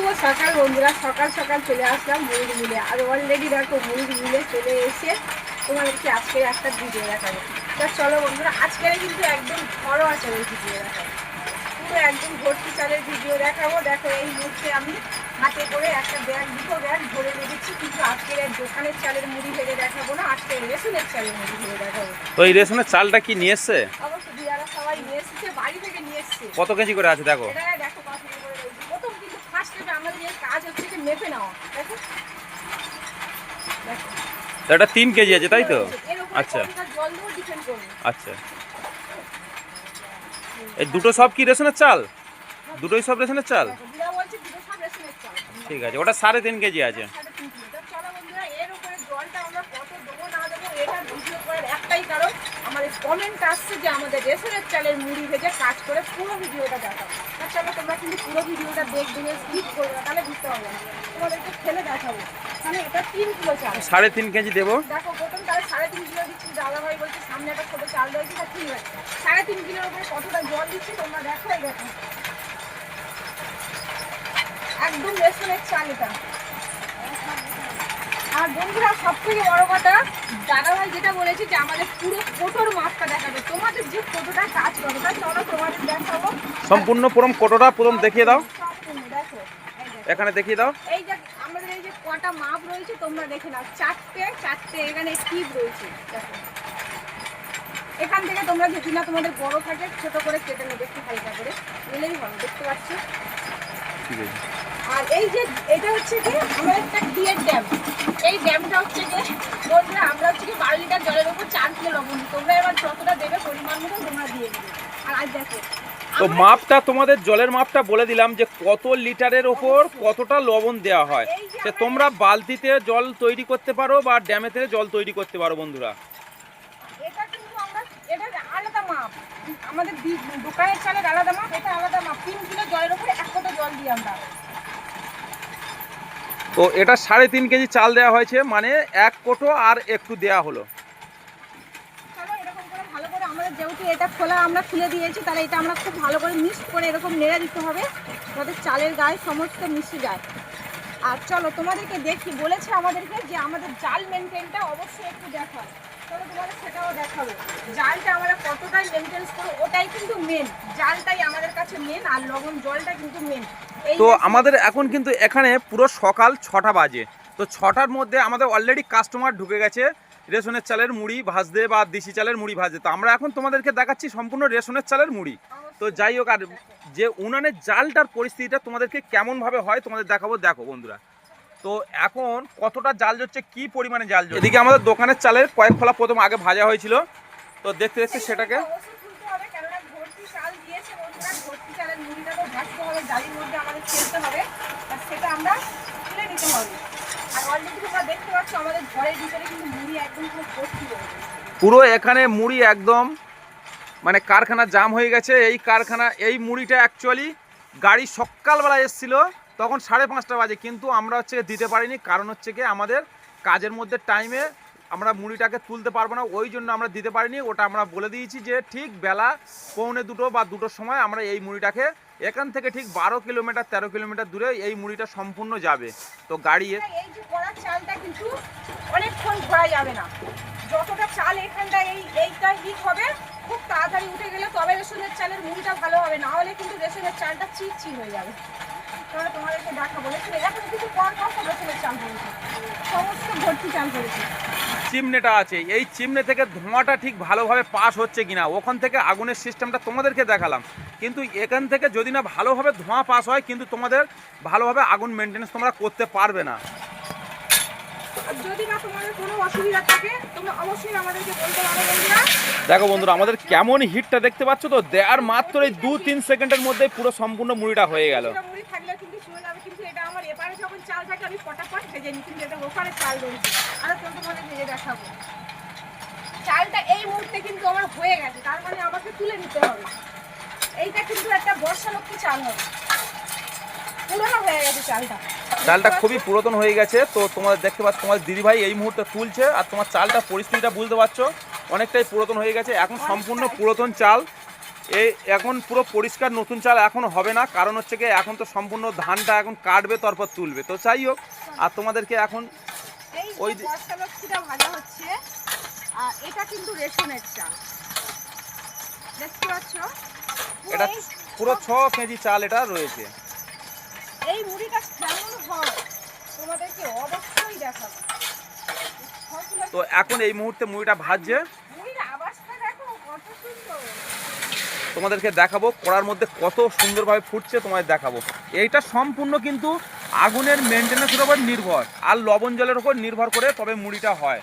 শুভ সকাল বন্ধুরা। সকাল সকাল চলে আসলাম মুড়ির মিলে। আর অলরেডি দেখো মুড়ির মিলে চলে এসে তোমাদেরকে আজকে একটা ভিডিও দেখাবো। তা চলো বন্ধুরা আজকে কিন্তু একদম ঘরোয়া চালের ভিডিও দেখাবো। পুরো একদম ভর্তি চালের ভিডিও দেখাবো। দেখো এই মুহূর্তে আমি হাতে করে একটা ব্যাগ দুটো ব্যাগ ভরে রেখেছি কিন্তু আজকের এই দোকানের চালের মুড়ি ভেজে দেখাবো না আজকে রেশনের চালের মুড়ি ভেজে দেখাবো। তো এই রেশনের চালটা কি নিয়ে এসছে? অবশ্য দিয়ারা সবাই নিয়ে এসেছে বাড়ি থেকে নিয়ে এসছে। কত কেজি করে আছে দেখো? এটা দেখো কত করে রয়েছে। প্রথম কিন্তু ফার্স্ট স্টেপে আমাদের এই কাজ হচ্ছে যে মেপে দেখো। এটা তিন কেজি আছে তাই তো? আচ্ছা। আচ্ছা। এই দুটো সব কি রেশনের চাল? দুটোই সব রেশনের চাল। ঠিক আছে ওটা সাড়ে তিন কেজি আছে সাড়ে তিন কিলো। তো চলো বন্ধুরা, এর উপরে জলটা আমরা কত দেবো না দেবো, এটা ভিডিও করার একটাই কারণ, comment আসছে যে আমাদের রেশনের চালের মুড়ি ভেজে কাজ করে পুরো ভিডিওটা দেখাবো। তা চলো তোমরা কিন্তু পুরো ভিডিওটা দেখবে স্কিপ করবে না তাহলে বুঝতে পারবে না। তোমাদেরকে ফেলে দেখাবো। তাহলে এটা তিন কিলো চাল। সাড়ে তিন কেজি দেবো। দেখো প্রথম তাহলে সাড়ে তিন কিলো দিচ্ছি দাদা ভাই বলছে সামনে একটা ছোটো চাল রয়েছে তা ঠিক আছে। সাড়ে তিন কিলোর উপরে কতটা জল দিচ্ছি তোমরা দেখো এই দেখো। একদম রেশনের চাল এটা। আর বন্ধুরা সব থেকে বড় কথা দাদা ভাই যেটা বলেছে যে আমাদের পুরো ফটোর মাপটা দেখাবে তোমাদের যে ফটোটা কাজ করে তা চলো তোমাদের দেখাবো সম্পূর্ণ প্রথম কোটোটা প্রথম দেখিয়ে দাও। এখানে দেখিয়ে দাও। এই যে আমাদের এই যে কটা মাপ রয়েছে তোমরা দেখে নাও। চারটে চারটে এখানে টিপ রয়েছে। এখান থেকে তোমরা যদি না তোমাদের বড় থাকে ছোট করে কেটে নেবে একটু হালকা করে। নিলেই হবে দেখতে পাচ্ছ? আর এই যে এটা হচ্ছে কি আমার একটা ডিএর ড্যাম। এই ড্যামটা হচ্ছে কি বন্ধুরা আমরা হচ্ছে কি বারো লিটার জলের উপর চার কিলো লবণ তোমরা এবার যতটা দেবে পরিমাণ মতো তোমরা দিয়ে দেবে। তো মাপটা তোমাদের জলের মাপটা বলে দিলাম যে কত লিটারের ওপর কতটা লবণ দেওয়া হয়। সে তোমরা বালতিতে জল তৈরি করতে পারো বা ড্যামে থেকে জল তৈরি করতে পারো বন্ধুরা। এটা কিন্তু আমরা এটা আলাদা মাপ। আমাদের দোকানের চালের আলাদা মাপ এটা আলাদা মাপ। তিন কিলো জলের উপরে এক কত জল দিই আমরা। তো এটা সাড়ে তিন কেজি চাল দেওয়া হয়েছে মানে এক কোটো আর একটু দেওয়া হলো চলো এরকম করে ভালো করে আমাদের যেহেতু এটা খোলা আমরা খুলে দিয়েছি তাহলে এটা আমরা খুব ভালো করে মিক্স করে এরকম নেড়ে দিতে হবে যাতে চালের গায়ে সমস্ত মিশে যায়। আর চলো তোমাদেরকে দেখি বলেছে আমাদেরকে যে আমাদের জাল মেনটেনটা অবশ্যই একটু দেখাও। চলো তোমাদের সেটাও দেখাবো। জালটা আমরা কতটাই মেনটেন্স করব ওটাই কিন্তু মেন জালটাই আমাদের কাছে মেন আর লবণ জলটা কিন্তু মেন তো আমাদের এখন কিন্তু এখানে পুরো সকাল ছটা বাজে। তো ছটার মধ্যে আমাদের অলরেডি কাস্টমার ঢুকে গেছে। রেশনের চালের মুড়ি ভাজতে বা দেশি চালের মুড়ি ভাজতে। তো আমরা এখন তোমাদেরকে দেখাচ্ছি সম্পূর্ণ রেশনের চালের মুড়ি। তো যাই হোক আর যে উনানের জালটার পরিস্থিতিটা তোমাদেরকে কেমনভাবে হয় তোমাদের দেখাবো দেখো বন্ধুরা। তো এখন কতটা জাল হচ্ছে কি পরিমাণে জাল জ্বলছে। এদিকে আমাদের দোকানের চালের কয়েক ফলা প্রথম আগে ভাজা হয়েছিল। তো দেখতে দেখতে সেটাকে সেটা আমরা তুলে নিতে হবে। পুরো। পুরো এখানে মুড়ি একদম মানে কারখানা জাম হয়ে গেছে। এই কারখানা, এই মুড়িটা অ্যাকচুয়ালি গাড়ি সকালবেলা এসেছিল, তখন সাড়ে পাঁচটা বাজে। কিন্তু আমরা হচ্ছে দিতে পারিনি, কারণ হচ্ছে কি, আমাদের কাজের মধ্যে টাইমে আমরা মুড়িটাকে তুলতে পারব না, ওই জন্য আমরা দিতে পারিনি। ওটা আমরা বলে দিয়েছি যে, ঠিক বেলা পৌনে দুটো বা দুটোর সময় আমরা এই মুড়িটাকে এখান থেকে ঠিক বারো কিলোমিটার, তেরো কিলোমিটার দূরে এই মুড়িটা সম্পূর্ণ যাবে। তো গাড়ি এ- এই যে কিন্তু অনেকক্ষণ ঘোরা যাবে না। যতটা চাল এখানটা এই এইটা হিট হবে, খুব তাড়াতাড়ি উঠে গেলে তবে রেশনের চালের মুড়িটা ভালো হবে, না হলে কিন্তু রেশনের চালটা চিটচিট হয়ে যাবে। তাহলে তোমাদেরকে দেখাবো। রেশনে এখন কিন্তু কম কম রেশনের চাল করেছে সমস্ত ভর্তি চাল করেছে চিমনেটা আছে। এই চিমনে থেকে ধোঁয়াটা ঠিক ভালোভাবে পাস হচ্ছে কিনা, ওখান থেকে আগুনের সিস্টেমটা তোমাদেরকে দেখালাম। কিন্তু এখান থেকে যদি না ভালোভাবে ধোঁয়া পাস হয়, কিন্তু তোমাদের ভালোভাবে আগুন মেনটেন্স তোমরা করতে পারবে না। যদি না তোমাদের কোনো অসুবিধা থাকে তোমরা অবশ্যই আমাদেরকে বলতে পারো বন্ধুরা। দেখো বন্ধুরা আমাদের কেমন হিটটা দেখতে পাচ্ছ তো? দেয়ার মাত্র এই দু তিন সেকেন্ডের মধ্যে পুরো সম্পূর্ণ মুড়িটা হয়ে গেল। এটা মুড়ি থাকলে কিন্তু শুনে যাবে কিন্তু এটা আমার এপারে যখন চাল থাকে আমি ফটাফট ভেজে নিই কিন্তু এটা ওখানে চাল রয়েছে। আর তোর তোমাদের ভেজে দেখাবো। চালটা এই মুহূর্তে কিন্তু আমার হয়ে গেছে তার মানে আমাকে তুলে নিতে হবে। এইটা কিন্তু একটা বর্ষা লক্ষ্মী চাল হবে। পুরোনো হয়ে গেছে চালটা। চালটা খুবই পুরাতন হয়ে গেছে তো তোমাদের দেখতে পাচ্ছ তোমার দিদিভাই এই মুহূর্তে তুলছে আর তোমার চালটা পরিস্থিতিটা বুঝতে পারছ অনেকটাই পুরাতন হয়ে গেছে এখন সম্পূর্ণ পুরাতন চাল। এই এখন পুরো পরিষ্কার নতুন চাল এখন হবে না কারণ হচ্ছে কি এখন তো সম্পূর্ণ ধানটা এখন কাটবে তারপর তুলবে। তো যাই হোক আর তোমাদেরকে এখন ওই যে দি- বস্তা লক্ষ্মীটা ভাজা হচ্ছে আর এটা কিন্তু রেশনের চাল। দেখতে পাচ্ছ? এটা পুরো ছ কেজি চাল এটা রয়েছে। এই মুড়িটা কেমন হয়? তোমাদেরকে অবশ্যই দেখাবো। তো এখন এই মুহূর্তে মুড়িটা ভাজছে। তোমাদেরকে দেখাবো কড়ার মধ্যে কত সুন্দরভাবে ফুটছে তোমাদের দেখাবো। এইটা সম্পূর্ণ কিন্তু আগুনের মেনটেন্যান্সের উপর নির্ভর আর লবণ জলের উপর নির্ভর করে তবে মুড়িটা হয়।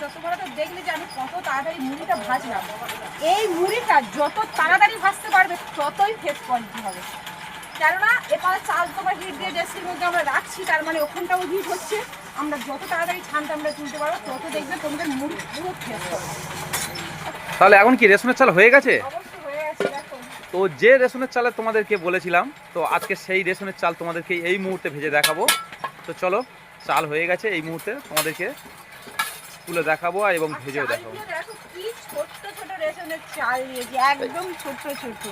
তো দেখলে যে আমি কত তাড়াতাড়ি মুড়িটা ভাজলাম। এই মুড়িটা যত তাড়াতাড়ি ভাজতে পারবে ততই ফ্রেশ কোয়ালিটি হবে। কেননা এপারে চাল তোমার হিট দিয়ে ডেস্কের মধ্যে আমরা রাখছি তার মানে ওখানটাও হিট হচ্ছে। আমরা যত তাড়াতাড়ি ছানটা আমরা তুলতে পারব তত দেখবে তোমাদের মুড়ি পুরো হবে। তাহলে এখন কি রেশনের চাল হয়ে গেছে? তো যে রেশনের চালে তোমাদেরকে বলেছিলাম তো আজকে সেই রেশনের চাল তোমাদেরকে এই মুহূর্তে ভেজে দেখাবো। তো চলো চাল হয়ে গেছে এই মুহূর্তে তোমাদেরকে তুলে দেখাবো এবং ভেজেও দেখাবো। চালগুলো দেখো কি ছোট্ট ছোট রেশনের চাল দিয়েছে একদম ছোট্ট ছোট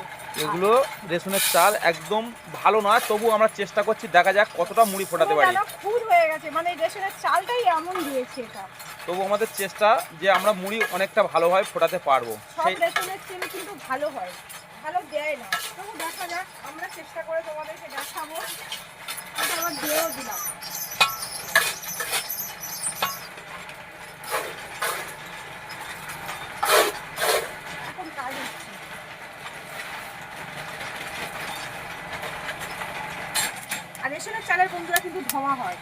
এগুলো রেশনের চাল একদম ভালো নয় তবু আমরা চেষ্টা করছি দেখা যাক কতটা মুড়ি ফোটাতে পারি। হয়ে গেছে মানে রেশনের চালটাই এমন দিয়েছে এটা। তবু আমাদের চেষ্টা যে আমরা মুড়ি অনেকটা ভালোভাবে ফোটাতে পারব। সব রেশনের চেয়ে কিন্তু ভালো হয় ভালো দেয় না। তবু দেখা যাক আমরা চেষ্টা করে তোমাদেরকে দেখাবো। এটা দিলাম এখন কাজ হচ্ছে আর রেশনের চালের বন্ধুরা কিন্তু ধোঁয়া হয়।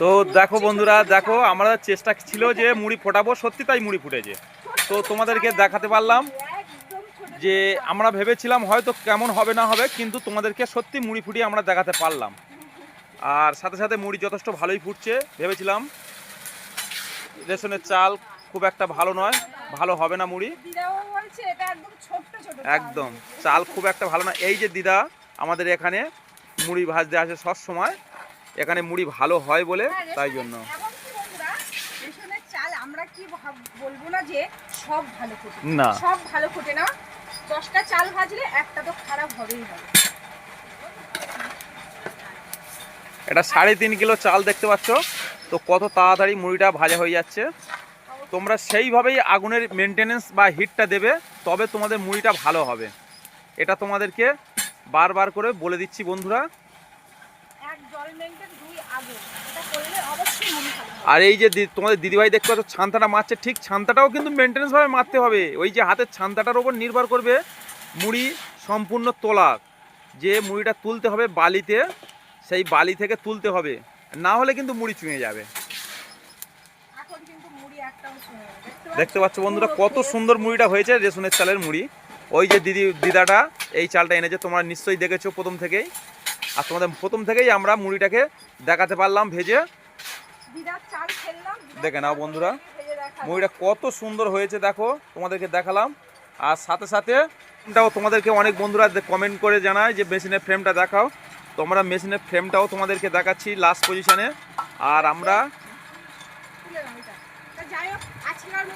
তো দেখো বন্ধুরা, দেখো, আমরা চেষ্টা ছিল যে মুড়ি ফোটাবো, সত্যি তাই মুড়ি ফুটেছে। তো তোমাদেরকে দেখাতে পারলাম যে আমরা ভেবেছিলাম হয়তো কেমন হবে না হবে, কিন্তু তোমাদেরকে সত্যি মুড়ি ফুটিয়ে আমরা দেখাতে পারলাম। আর সাথে সাথে মুড়ি যথেষ্ট ভালোই ফুটছে, ভেবেছিলাম রেশনের চাল খুব একটা ভালো নয় ভালো হবে না মুড়ি। একদম চাল। খুব একটা ভালো না। এই যে দিদা আমাদের এখানে মুড়ি ভাজতে আসে সব সময় এখানে মুড়ি ভালো হয় বলে হ্যাঁ, তাই জন্য। আমরা কি বলব না যে সব ভালো ফোটে। না। সব ভালো ফোটে না। দশটা চাল ভাজলে একটা তো খারাপ হবেই হবে। এটা সাড়ে তিন কিলো চাল দেখতে পাচ্ছ তো কত তাড়াতাড়ি মুড়িটা ভাজা হয়ে যাচ্ছে। তোমরা সেইভাবেই আগুনের মেনটেনেন্স বা হিটটা দেবে তবে তোমাদের মুড়িটা ভালো হবে। এটা তোমাদেরকে বারবার করে বলে দিচ্ছি বন্ধুরা। আর এই যে তোমাদের দিদিভাই দেখতে পাচ্ছ ছান্তাটা মারছে। ঠিক ছান্তাটাও কিন্তু মেনটেনেন্সভাবে মারতে হবে। ওই যে হাতের ছান্তাটার ওপর নির্ভর করবে মুড়ি সম্পূর্ণ তোলা। যে মুড়িটা তুলতে হবে বালিতে সেই বালি থেকে তুলতে হবে। না হলে কিন্তু মুড়ি চুঁয়ে যাবে এখন কিন্তু মুড়ি একটাও শুনে দেখতে পাচ্ছ বন্ধুরা, কত সুন্দর মুড়িটা হয়েছে, রেশনের চালের মুড়ি। ওই যে দিদি, দিদাটা, এই চালটা এনেছে, তোমরা নিশ্চয়ই দেখেছ প্রথম থেকেই। আর তোমাদের প্রথম থেকেই আমরা মুড়িটাকে দেখাতে পারলাম, ভেজে। দেখে নাও বন্ধুরা। মুড়িটা কত সুন্দর হয়েছে, দেখো, তোমাদেরকে দেখালাম। আর সাথে সাথে তোমাদেরকে অনেক বন্ধুরা কমেন্ট করে জানায় যে মেশিনের ফ্রেমটা দেখাও। তোমরা মেশিনের ফ্রেমটাও তোমাদেরকে দেখাচ্ছি লাস্ট পজিশনে আর আমরা তুলে নাও এটা। তা যাই হোক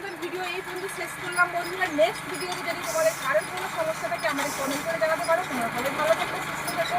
আজকের ভিডিও এই পর্যন্ত শেষ করলাম বন্ধুরা। নেক্সট ভিডিওতে যদি তোমাদের কারোর কোনো সমস্যা থাকে আমাদের কমেন্ট করে জানাতে পারো। তোমরা ভালো থাকবে সুস্থ থেকো।